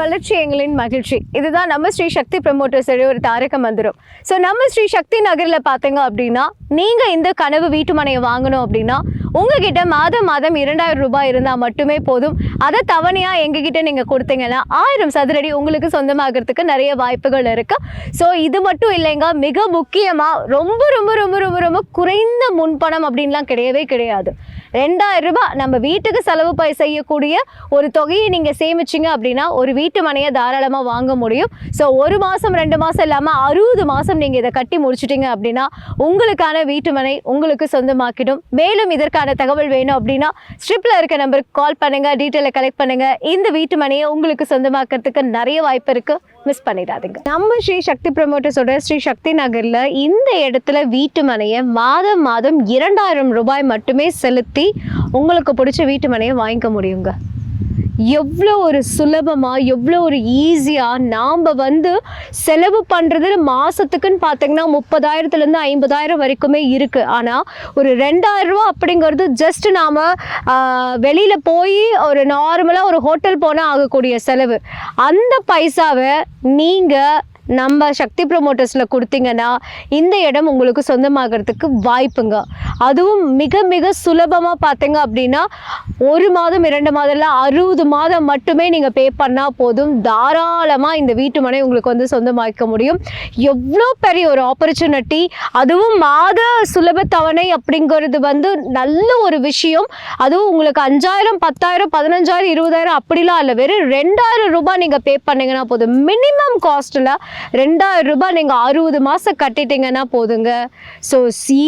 வளர்ச்சி எங்களின் மகிழ்ச்சி. இதுதான் நம்ம ஸ்ரீ சக்தி ப்ரமோட்டர்ஸ் ஒரு தாரக மந்திரம். ஸோ நம்ம ஸ்ரீ சக்தி நகரில் பார்த்தீங்க அப்படின்னா நீங்கள் இந்த கனவு வீட்டு மனையை வாங்கணும் அப்படின்னா உங்ககிட்ட மாதம் மாதம் இரண்டாயிரம் ரூபாய் இருந்தால் மட்டுமே போதும். அதை தவணையாக எங்ககிட்ட நீங்கள் கொடுத்தீங்கன்னா ஆயிரம் சதுரடி உங்களுக்கு சொந்தமாகிறதுக்கு நிறைய வாய்ப்புகள் இருக்குது ஸோ இது மட்டும் இல்லைங்க மிக முக்கியமாக ரொம்ப ரொம்ப ரொம்ப ரொம்ப ரொம்ப குறைந்த முன்பணம் அப்படின்லாம் கிடையவே கிடையாது. ரெண்டாயிரம் ரூபாய் நம்ம வீட்டுக்கு செலவு பை செய்யக்கூடிய ஒரு தொகையை நீங்கள் சேமிச்சிங்க அப்படின்னா ஒரு வீட்டு வீட்டு மனையை தாராளமாக வாங்க முடியும். ஸோ ஒரு மாதம் ரெண்டு மாதம் இல்லாமல் அறுபது மாதம் நீங்கள் இதை கட்டி முடிச்சிட்டிங்க அப்படின்னா உங்களுக்கான வீட்டு மனை உங்களுக்கு சொந்தமாக்கிடும். மேலும் இதற்கான தகவல் வேணும் அப்படின்னா ஸ்ட்ரிப்பில் இருக்க நம்பருக்கு கால் பண்ணுங்கள் டீட்டெயிலை கலெக்ட் பண்ணுங்கள் இந்த வீட்டு மனையை உங்களுக்கு சொந்தமாக்கிறதுக்கு நிறைய வாய்ப்பு இருக்குது மிஸ் பண்ணிடாதீங்க. நம்ம ஸ்ரீ சக்தி ப்ரமோட்டர்ஸோட ஸ்ரீ சக்தி நகரில் இந்த இடத்துல வீட்டு மனையை மாதம் மாதம் இரண்டாயிரம் ரூபாய் மட்டுமே செலுத்தி உங்களுக்கு பிடிச்ச வீட்டு மனையை வாங்கிக்க முடியுங்க. எவ்வளோ ஒரு சுலபமாக எவ்வளோ ஒரு ஈஸியாக நாம் வந்து செலவு பண்ணுறது மாதத்துக்குன்னு பார்த்தீங்கன்னா முப்பதாயிரத்துலேருந்து ஐம்பதாயிரம் வரைக்குமே இருக்குது ஆனால் ஒரு ரெண்டாயிரரூவா அப்படிங்கிறது ஜஸ்ட் நாம் வெளியில் போய் ஒரு நார்மலாக ஒரு ஹோட்டல் போனால் ஆகக்கூடிய செலவு. அந்த பைசாவை நீங்கள் நம்ம சக்தி ப்ரொமோட்டர்ஸில் கொடுத்தீங்கன்னா இந்த இடம் உங்களுக்கு சொந்தமாகிறதுக்கு வாய்ப்புங்க. அதுவும் மிக மிக சுலபமாக பார்த்தீங்க அப்படின்னா ஒரு மாதம் இரண்டு மாதம் இல்லை அறுபது மாதம் மட்டுமே நீங்கள் பே பண்ணால் போதும். தாராளமாக இந்த வீட்டு மனை உங்களுக்கு வந்து சொந்தமாக்க முடியும். எவ்வளோ பெரிய ஒரு ஆப்பர்ச்சுனிட்டி அதுவும் மாத சுலப தவணை அப்படிங்கிறது வந்து நல்ல ஒரு விஷயம். அதுவும் உங்களுக்கு அஞ்சாயிரம் பத்தாயிரம் பதினஞ்சாயிரம் இருபதாயிரம் அப்படிலாம் இல்லை. வெறும் ரெண்டாயிரம் ரூபாய் நீங்கள் பே பண்ணிங்கன்னா போதும். மினிமம் காஸ்ட்டில் ரெண்டாயிரம் ரூபாய் நீங்கள் அறுபது மாதம் கட்டிட்டீங்கன்னா போதுங்க. ஸோ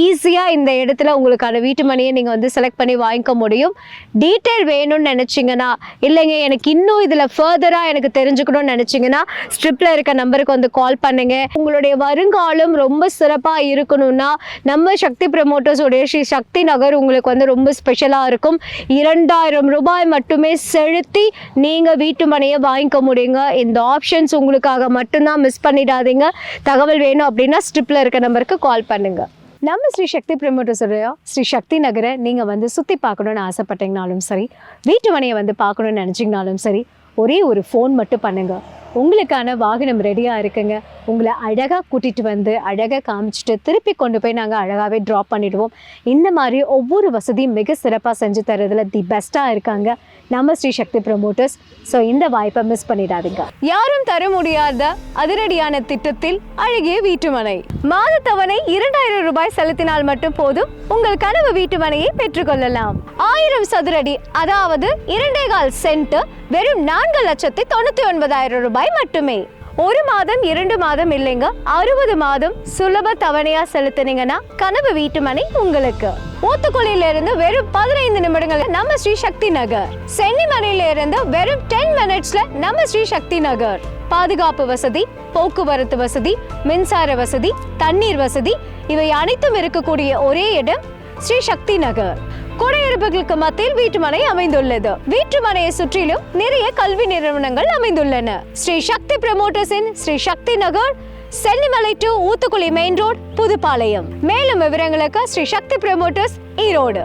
ஈஸியாக இந்த இடத்துல உங்களுக்கான வீட்டு மனையை நீங்கள் வந்து செலக்ட் பண்ணி வாங்கிக்க முடியும். டீட்டெயில் வேணும்னு நினச்சிங்கன்னா இல்லைங்க எனக்கு இன்னும் இதில் ஃபர்தராக எனக்கு தெரிஞ்சுக்கணும்னு நினச்சிங்கன்னா ஸ்ட்ரிப்பில் இருக்க நம்பருக்கு வந்து கால் பண்ணுங்க. உங்களுடைய வருங்காலம் ரொம்ப சிறப்பாக இருக்கணும்னா நம்ம சக்தி ப்ரமோட்டர்ஸோடைய ஸ்ரீ சக்தி நகர் உங்களுக்கு வந்து ரொம்ப ஸ்பெஷலாக இருக்கும். இரண்டாயிரம் ரூபாய் மட்டுமே செலுத்தி நீங்கள் வீட்டு மனையை வாங்கிக்க முடியுங்க. இந்த ஆப்ஷன்ஸ் உங்களுக்காக மட்டும்தான் மிஸ் பண்ணிடாதீங்க. தகவல் வேணும் அப்படின்னா ஸ்ட்ரிப்பில் இருக்க நம்பருக்கு கால் பண்ணுங்கள் நம்ம ஸ்ரீ சக்தி பிரமோட்டர்ஸோடைய ஸ்ரீ சக்தி நகரை நீங்கள் வந்து சுற்றி பார்க்கணுன்னு ஆசைப்பட்டீங்கனாலும் சரி வீட்டு மனையை வந்து பார்க்கணுன்னு நினச்சிங்கனாலும் சரி ஒரே ஒரு ஃபோன் மட்டும் பண்ணுங்கள் உங்களுக்கான வாகனம் ரெடியாக இருக்குங்க. உங்களை அழகாக கூட்டிகிட்டு வந்து அழகாக காமிச்சிட்டு திருப்பி கொண்டு போய் நாங்கள் அழகாகவே ட்ராப் பண்ணிவிடுவோம் இந்த மாதிரி ஒவ்வொரு வசதியும் மிக சிறப்பாக செஞ்சு தரதுல தி பெஸ்ட்டாக இருக்காங்க. நம்ம ஸ்ரீ சக்தி ப்ரமோட்டர்ஸ் ஸோ இந்த வாய்ப்பை மிஸ் பண்ணிடாதீங்க. யாரும் தர முடியாத அதிரடியான திட்டத்தில் அழகிய வீட்டுமனை மாத தவணை இரண்டாயிரம் ரூபாய் செலுத்தினால் மட்டும் போதும் உங்கள் கனவு வீட்டுமனையை பெற்றுக்கொள்ளலாம் ஆயிரம் சதுரடி அதாவது இரண்டே கால் சென்ட் வெறும் நான்கு லட்சத்தி தொண்ணூத்தி ஒன்பதாயிரம் ரூபாய் மட்டுமே. ஒரு மாதம் இரண்டு மாதம் இல்லைங்க அறுபது மாதம் சுலப தவணையா செலுத்துனீங்கன்னா கனவு வீட்டுமனை உங்களுக்கு. ஊத்துக்குளியில இருந்து வெறும் பதினைந்து நிமிடங்கள்ல நம்ம ஸ்ரீ சக்தி நகர். சென்னிமலையில இருந்து வெறும் டென் மினிட்ஸ்ல நம்ம ஸ்ரீ சக்தி நகர். பாதுகாப்பு வசதி போக்குவரத்து வசதி மின்சார வசதி தண்ணீர் வசதி இவை அனைத்தும் இருக்கக்கூடிய ஒரே இடம் ஸ்ரீ சக்தி நகர். குடியிருப்புகளுக்கு மத்தியில் வீட்டுமனை அமைந்துள்ளது. வீட்டுமனையை சுற்றிலும் நிறைய கல்வி நிறுவனங்கள் அமைந்துள்ளன. Sri Sakthi பிரமோட்டர்ஸின் Sri Sakthi Nagar Chennimalai to Uthukuli main road Puthupalayam. மேலும் விவரங்களுக்கு ஸ்ரீ சக்தி பிரமோட்டர்ஸ் ஈரோடு.